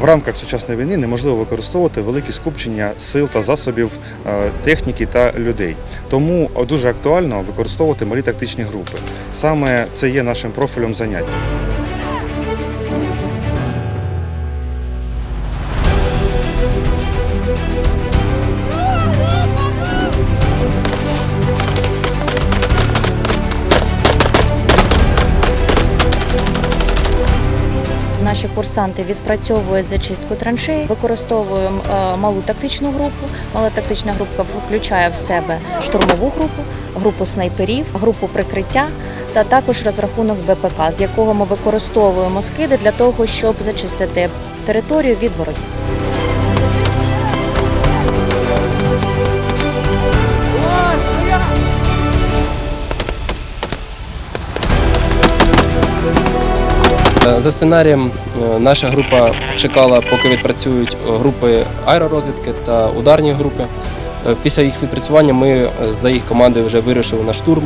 В рамках сучасної війни неможливо використовувати великі скупчення сил та засобів е, техніки та людей. Тому дуже актуально використовувати малі тактичні групи. Саме це є нашим профілем занять. Наші курсанти відпрацьовують зачистку траншей, використовуємо е, малу тактичну групу. Мала тактична група включає в себе штурмову групу, групу снайперів, групу прикриття та також розрахунок БПК, з якого ми використовуємо скиди для того, щоб зачистити територію від ворогів. За сценарієм е, наша група чекала, поки відпрацюють групи аеророзвідки та ударні групи. Е, Після їх відпрацювання ми е, за їх командою вже вирушили на штурм.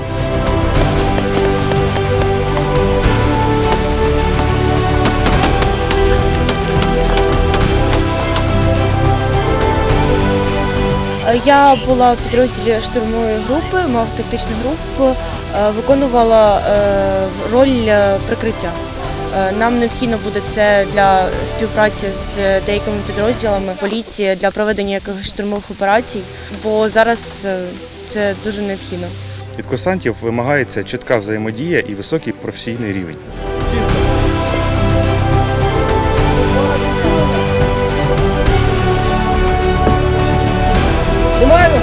Я була в підрозділі штурмової групи, мав тактичну групу, е, виконувала е, роль е, прикриття. Е, Нам необхідно буде це для співпраці з деякими підрозділами поліції для проведення якихось штурмових операцій, бо зараз е, це дуже необхідно. Від курсантів вимагається чітка взаємодія і високий професійний рівень. Знімаємо!